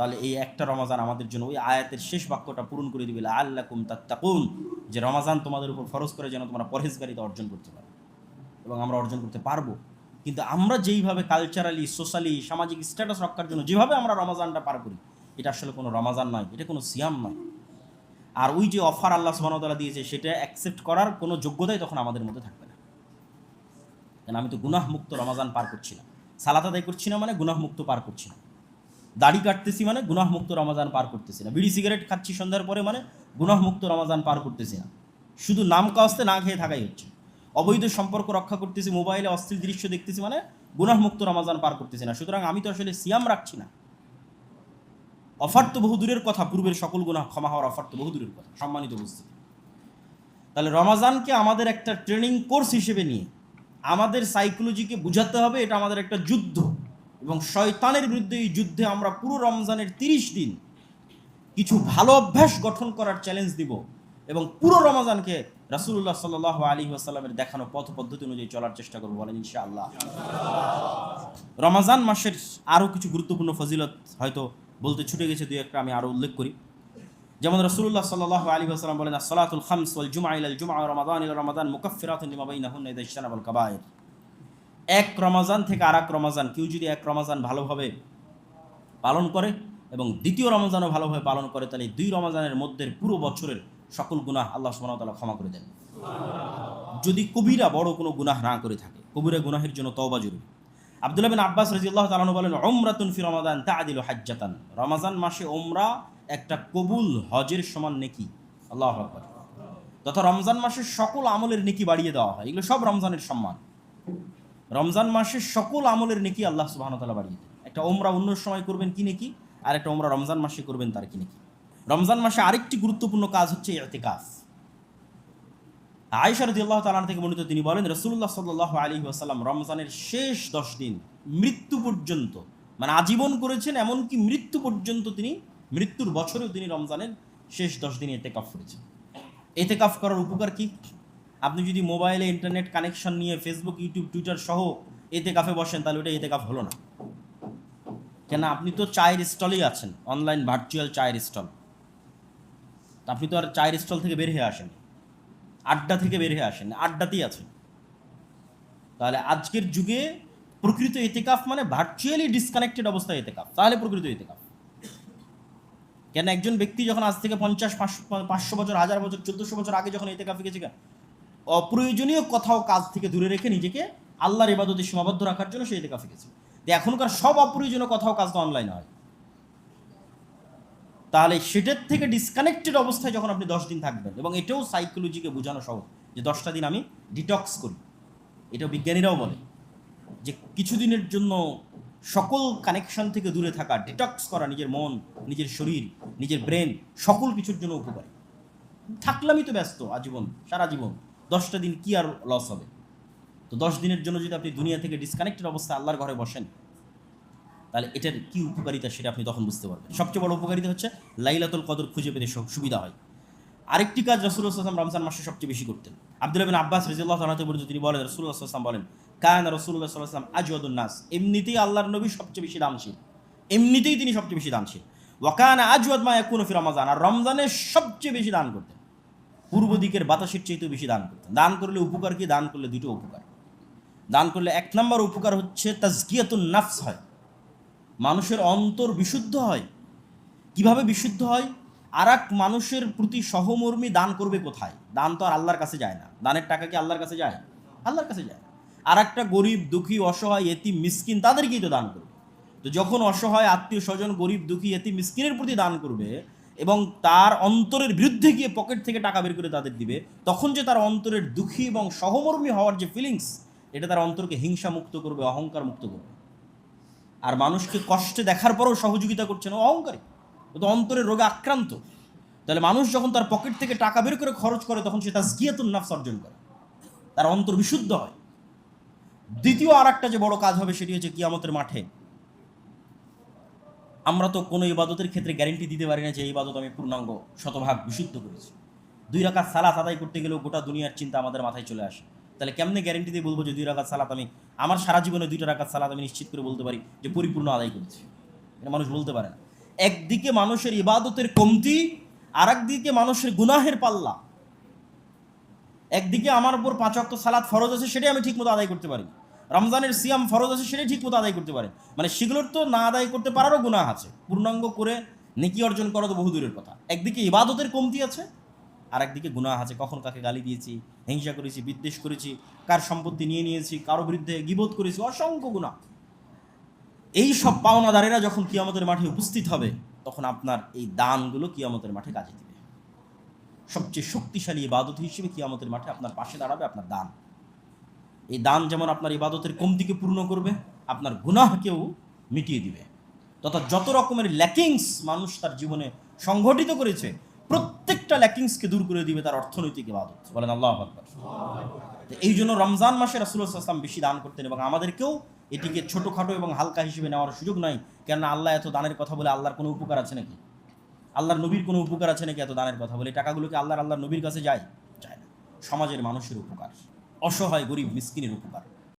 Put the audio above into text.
তাহলে এই একটা রমাজান আমাদের জন্য ওই আয়াতের শেষ বাক্যটা পূরণ করে দিবে আল্লাকুম তাত্তাকুন। যে রমাজান তোমাদের উপর ফরজ করে যেন তোমরা পরহেজগারিতা অর্জন করতে পারো এবং আমরা অর্জন করতে পারব। কিন্তু আমরা যেইভাবে কালচারালি সোশ্যালি সামাজিক স্ট্যাটাস রক্ষার জন্য যেভাবে আমরা রমাজানটা পার করি, এটা আসলে কোনো রমাজান নয়, এটা কোনো সিয়াম নয়। আর ওই যে অফার আল্লাহ সুবাহতালা দিয়েছে, সেটা অ্যাকসেপ্ট করার কোনো যোগ্যতাই তখন আমাদের মধ্যে থাকবে না। কেন আমি তো গুনাহমুক্ত রমাজান পার করছি না। সালাত আদায় করছি না মানে গুনাহমুক্ত পার করছি না। দাড়ি কাটতেছি মানে গুনাহমুক্ত রমাজান পার করতেছি না। বিড়ি সিগারেট খাচ্ছি সন্ধ্যার পরে মানে গুনাহমুক্ত রমাজান পার করতেছি না। শুধু নাম কাস্তে না খেয়ে থাকাই হচ্ছে। অবৈধ সম্পর্ক রক্ষা করতেছি, মোবাইলে অস্থির দৃশ্য দেখতেছি মানে গুনাহমুক্ত রমাজান পার করতেছি না। সুতরাং আমি তো আসলে সিয়াম রাখছি না। অফার তো বহু দূরের কথা, পূর্বের সকল গুনাহ ক্ষমা হওয়ার অফার তো বহু দূরের কথা, সম্মানিত উপস্থিতি। তাহলে রমাজানকে আমাদের একটা ট্রেনিং কোর্স হিসেবে নিয়ে আমাদের সাইকোলজিকে বুঝাতে হবে, এটা আমাদের একটা যুদ্ধ। এবং শয়তানের বিরুদ্ধে এই যুদ্ধে আমরা পুরো রমজানের তিরিশ দিন কিছু ভালো অভ্যাস গঠন করার চ্যালেঞ্জ দিব এবং পুরো রমজানকে রাসুল্লাহ সাল আলী আসাল্লামের দেখানো পথ পদ্ধতি অনুযায়ী চলার চেষ্টা করব বলেন ইনশাআল্লাহ। রমাজান মাসের আরও কিছু গুরুত্বপূর্ণ ফজিলত হয়তো বলতে ছুটে গেছে, দুই একটা আমি আরও উল্লেখ করি। যেমন রসুল্লাহ সাল্লাহ আলী আসালাম বলেন সলাতুল খামস ওয়াল জুমা ইলাল জুমা রমাদান ইল রমাদান ইজতানাবাল কাবায়ের। এক রমাজান থেকে আর এক রমাজান, কেউ যদি এক রমাজান ভালোভাবে পালন করে এবং দ্বিতীয় রমজানও ভালোভাবে পালন করে, তাহলে দুই রমজানের মধ্যে পুরো বছরের সকল গুনাহ আল্লাহ ওয়া ক্ষমা করে দেন। যদি কবিরা বড় কোনো গুনাহ না করে থাকে, কবিরা গুনাহের জন্য তওবা জরুরি। আব্দুল্লাহ বিন আব্বাস রাদিয়াল্লাহু তাআলা বলেন, উমরাতুন ফি রমাদান তা'দিলু হাজ্জাতান। রমাজান মাসে ওমরা একটা কবুল হজের সমান নেকি। আল্লাহ আকবার। তথা রমজান মাসের সকল আমলের নেকি বাড়িয়ে দেওয়া হয়। এগুলো সব রমজানের সম্মান। রমজান মাসের সকল আমলের নেকি আল্লাহ ওয়া বাড়িয়ে দেন। একটা ওমরা অন্য সময় করবেন কি নেকি? আর একটা ওমরা রমজান মাসে করবেন তার কি নেকি? রমজান মাসে আরেকটি গুরুত্বপূর্ণ কাজ হচ্ছে ইতিকাফ। আয়েশা রাদিয়াল্লাহু তাআলা থেকে বর্ণিত তিনি বলেন, রাসূলুল্লাহ সাল্লাল্লাহু আলাইহি ওয়াসাল্লাম রমজানের শেষ দশ দিন মৃত্যু পর্যন্ত মানে আজীবন করেছেন, এমনকি মৃত্যু পর্যন্ত তিনি, মৃত্যুর বছরেও তিনি রমজানের শেষ দশ দিন এতেকাফ করেছেন। এতে এতেকাফ করার উপকার কি? আপনি যদি মোবাইলে ইন্টারনেট কানেকশন নিয়ে ফেসবুক ইউটিউব টুইটার সহ এতে কাফে বসেন, তাহলে ওটা এতে কাফ হলো না। কেন? আপনি তো চায়ের স্টলেই আছেন অনলাইন ভার্চুয়াল চায়ের স্টল আপনি তো আর চায়ের স্টল থেকে বের হয়ে আসেন। আড্ডা থেকে বের হয়ে আসেন, আড্ডাতেই আছেন। তাহলে আজকের যুগে প্রকৃত এতেকাফ মানে ভার্চুয়ালি ডিসকানেক্টেড অবস্থায় এতেকাফ তাহলে প্রকৃত এতেকাফ কেন? একজন ব্যক্তি যখন আজ থেকে পঞ্চাশ, পাঁচশো পাঁচশো বছর, হাজার বছর, চোদ্দশো বছর আগে যখন এতেকাফে গেছে অপ্রয়োজনীয় কথাও কাজ থেকে দূরে রেখে নিজেকে আল্লাহর ইবাদতে সীমাবদ্ধ রাখার জন্য সে এতেকাফে গেছে এখনকার সব অপ্রয়োজনীয় কথাও কাজ তো অনলাইনে হয়। তাহলে সেটার থেকে ডিসকানেক্টেড অবস্থায় যখন আপনি দশ দিন থাকবেন, এবং এটাও সাইকোলজিকে বোঝানো সহজ, যে দশটা দিন আমি ডিটক্স করি। এটা বিজ্ঞানীরাও বলে যে কিছুদিনের জন্য সকল কানেকশন থেকে দূরে থাকা ডিটক্স করা নিজের মন, নিজের শরীর, নিজের ব্রেন সকল কিছুর জন্য উপকারী। থাকলামই তো ব্যস্ত, আজীবন সারা জীবন দশটা দিন কি আর লস হবে? তো দশ দিনের জন্য যদি আপনি দুনিয়া থেকে ডিসকানেক্টেড অবস্থায় আল্লাহর ঘরে বসেন, তাহলে এটার কি উপকারিতা সেটা আপনি তখন বুঝতে পারবেন। সবচেয়ে বড় উপকারিতা হচ্ছে লাইলাতুল কদর খুঁজে পেতে সুবিধা হয়। আরেকটি কাজ আসলাম রমজান মাসে সবচেয়ে বেশি করতেন। আব্দুল বিন আব্বাস রাজিউল্লাহ তালাতে বলতে তিনি বলেন রসুল্লাহ বলেন কায়ন রসুল্লাহ সাল্লাম নাস। এমনিতেই আল্লাহর নবী সবচেয়ে বেশি দানশীল। এমনিতেই তিনি সবচেয়ে বেশি দানশীল। ওয়াকান আজওয়াদ মা ইয়াকুনু ফি রমজান। আর রমজানে সবচেয়ে বেশি দান করতেন। পূর্ব দিকের বাতাসের চাইতেও বেশি দান করতেন। দান করলে উপকার কি? দান করলে দুটো উপকার। দান করলে এক নম্বর উপকার হচ্ছে তাজকিয়াতুন নাফস হয়। মানুষের অন্তর বিশুদ্ধ হয়। কীভাবে বিশুদ্ধ হয়? আর এক মানুষের প্রতি সহমর্মী দান করবে কোথায়? দান তো আর আল্লাহর কাছে যায় না। দানের টাকা কি আল্লাহর কাছে যায়? আল্লাহর কাছে যায়। আর একটা গরিব, দুঃখী, অসহায় এতি মিসকিন তাদেরকেই তো দান করবে। তো যখন অসহায়, আত্মীয় স্বজন, গরিব, দুঃখী এতি মিসকিনের প্রতি দান করবে এবং তার অন্তরের বিরুদ্ধে গিয়ে পকেট থেকে টাকা বের করে তাদের দিবে, তখন যে তার অন্তরের দুঃখী এবং সহমর্মী হওয়ার যে ফিলিংস এটা তার অন্তরকে হিংসা মুক্ত করবে অহংকার মুক্ত করবে। আর মানুষকে কষ্টে দেখার পরেও সহযোগিতা করছে না, ও অহংকারী। ও তো অন্তরের রোগে আক্রান্ত। তাহলে মানুষ যখন তার পকেট থেকে টাকা বের করে খরচ করে, তখন সে তার স্কিয়াতুন নাফস অর্জন করে। তার অন্তর বিশুদ্ধ হয়। দ্বিতীয় আর একটা যে বড় কাজ হবে, সেটি হচ্ছে কিয়ামতের মাঠে আমরা তো কোনো ইবাদতের ক্ষেত্রে গ্যারেন্টি দিতে পারি না যে এই ইবাদত আমি পূর্ণাঙ্গ, শতভাগ বিশুদ্ধ করেছি। দুই রাকাত সালাত আদায় করতে গেলেও গোটা দুনিয়ার চিন্তা আমাদের মাথায় চলে আসে। তাহলে কেমনে গ্যারেন্টি দিয়ে বলব যে দুই রাকাত সালাত আমি আমার সারা জীবনে দুইটা রাকাত সালাত আমি নিশ্চিত করে বলতে পারি যে পরিপূর্ণ আদায় করেছি। এটা মানুষ বলতে পারে না। একদিকে মানুষের ইবাদতের কমতি আর একদিকে মানুষের গুনাহের পাল্লা। একদিকে আমার উপর পাঁচ অক্ট সালাদ ফরজ আছে, সেটাই আমি ঠিকমতো আদায় করতে পারি রমজানের সিয়াম ফরজ আছে, সেটাই ঠিকমতো আদায় করতে পারে। মানে সেগুলোর তো না আদায় করতে পারারও গুনাহ আছে। পূর্ণাঙ্গ করে নেকি অর্জন করা তো বহু দূরের কথা। একদিকে ইবাদতের কমতি আছে আর একদিকে গুনাহ আছে। কখন কাকে গালি দিয়েছি, হিংসা করেছি, বিদ্বেষ করেছি, কার সম্পত্তি নিয়ে নিয়েছি, কারও বিরুদ্ধে গিবোধ করেছি, অসংখ্য গুনাহ। এই সব পাওনাদারেরা যখন কিয়ামতের মাঠে উপস্থিত হবে, তখন আপনার এই দানগুলো কিয়ামতের মাঠে কাজে দিবে। সবচেয়ে শক্তিশালী ইবাদত হিসেবে কিয়ামতের মাঠে আপনার পাশে দাঁড়াবে আপনার দান। এই দান যেমন আপনার ইবাদতের কমতিকে পূর্ণ করবে, আপনার গুনাহকেও মিটিয়ে দিবে। তথা যত রকমের ল্যাকিংস মানুষ তার জীবনে সংঘটিত করেছে, প্রত্যেকটা ল্যাকিংসকে দূর করে দিবে তার অর্থনৈতিক ইবাদত। বলেন আল্লাহ আকবার। এই জন্য রমজান মাসে আসলাম বেশি দান করতেন এবং আমাদেরকেও এটিকে ছোটোখাটো এবং হালকা হিসেবে নেওয়ার সুযোগ নাই, কেননা আল্লাহ এত দানের কথা বলে আল্লাহর কোনো উপকার আছে নাকি? আল্লাহর নবীর কোনো উপকার আছে নাকি এত দানের কথা বলে? টাকাগুলোকে আল্লাহর আল্লাহর নবীর কাছে যায়? যায় না। সমাজের মানুষের উপকার। অসহায় গরিব মিসকিনের উপকার।